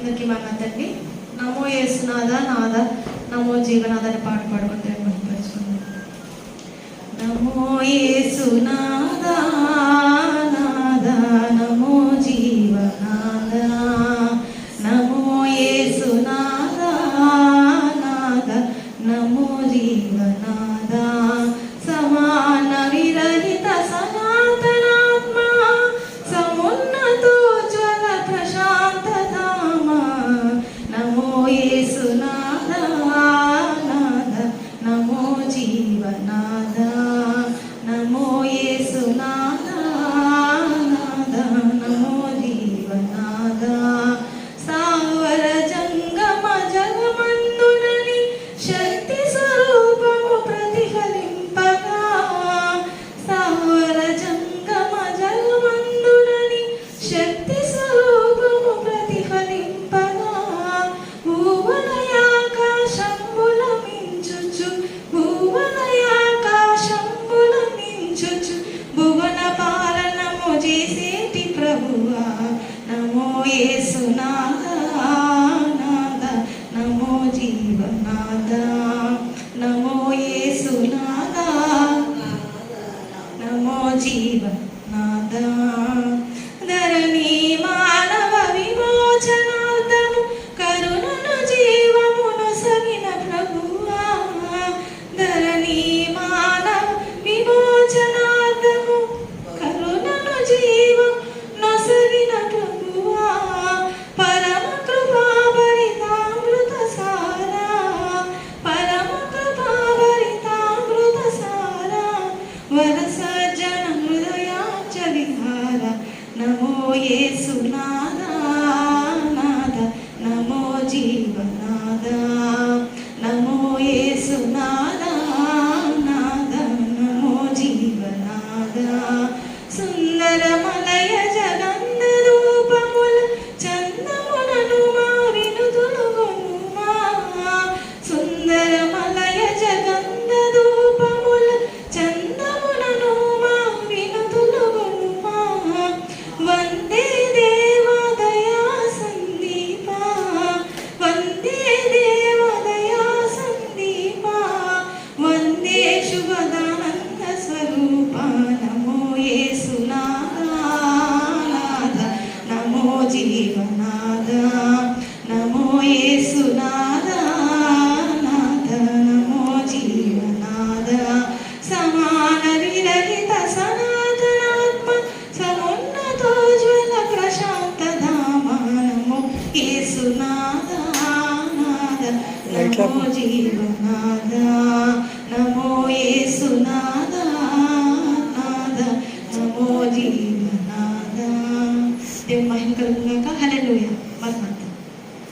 అందరికీ మన తండ్రి నమో యేసునాదా నాదా నమో జీవనాథ అని పాట పాడుకుంటే మనపరుచుకుందాం నమో యేసునాథ యేసు నాదా నమో జీవనా నమో ఏసునాథ నమో జీవనాథ నమో ఏసునాథ నమో జీవనాథ. నమో యేసునాదా నాద నమో జీవనాద నమో యేసునాదా నాద నమో జీవనాద సుందరమలయ జగన్ నమో జీవనాద నమో యేసునాద నాద నమో జీవనాద దేవుని మహిమ కలుగుగాక హల్లెలూయా. మరణ